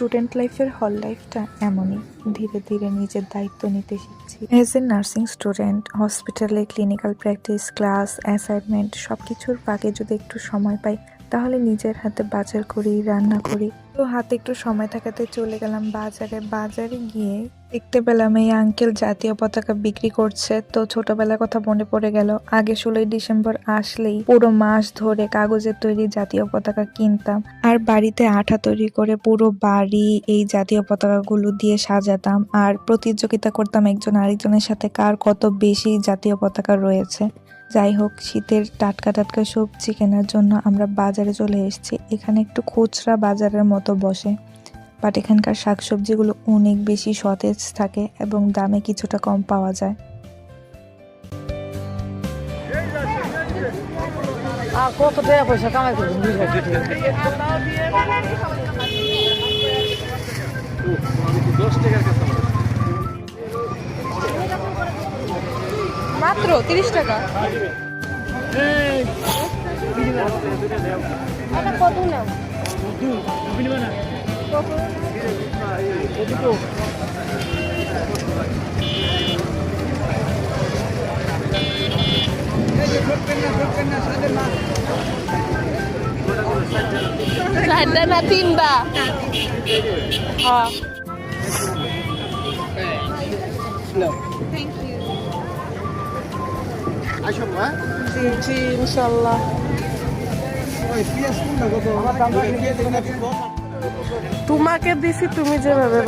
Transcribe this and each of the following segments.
Student লাইফের হল লাইফটা এমনই। ধীরে ধীরে নিজের দায়িত্ব নিতে শিখছি। এজ এ নার্সিং স্টুডেন্ট হসপিটালে ক্লিনিক্যাল প্র্যাকটিস ক্লাস অ্যাসাইনমেন্ট সব কিছুর ফাঁকে যদি একটু সময় পাই তাহলে নিজের হাতে বাজার করি, রান্না করি। তো হাতে একটু সময় থাকাতে চলে গেলাম বাজারে। বাজারে গিয়ে দেখতে পেলাম এই আঙ্কেল জাতীয় পতাকা বিক্রি করছে। তো ছোটবেলার কথা মনে পড়ে গেল। আগে ষোলোই ডিসেম্বর আসলেই পুরো মাস ধরে কাগজের তৈরি জাতীয় পতাকা কিনতাম। আর বাড়িতে আঠা তৈরি করে পুরো বাড়ি এই জাতীয় পতাকাগুলো দিয়ে সাজাতাম। আর প্রতিযোগিতা করতাম একজন আরেকজনের সাথে কার কত বেশি জাতীয় পতাকা রয়েছে। যাই হোক, শীতের টাটকা টাটকা সবজি কেনার জন্য আমরা বাজারে চলে এসেছি। এখানে একটু খুচরা বাজারের মতো বসে বাট এখানকার শাকসবজিগুলো অনেক বেশি সতেজ থাকে এবং দামে কিছুটা কম পাওয়া যায়। কত তিরিশ টাকা। কত নাও? চারটা না তিনটা? হ্যাঁ। জি জি ইনশাল্লাহ তোমাকে দিছি তুমি যেভাবে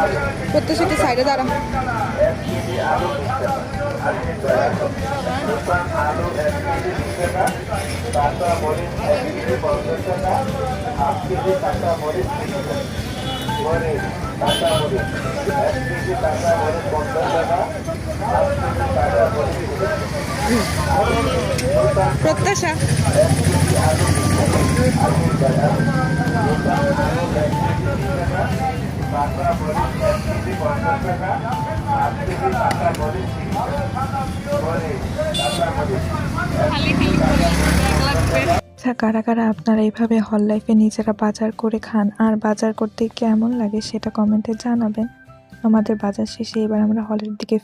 বাজো প্রত্যেকটি সাইডে দাঁড়া প্রত্যাশা আচ্ছা কারা কারা আপনারা এইভাবে হল লাইফে নিজেরা বাজার করে খান? আর বাজার করতে কেমন লাগে সেটা কমেন্টে জানাবেন। আমাদের বাজার শেষে এবার আমরা হলের দিকে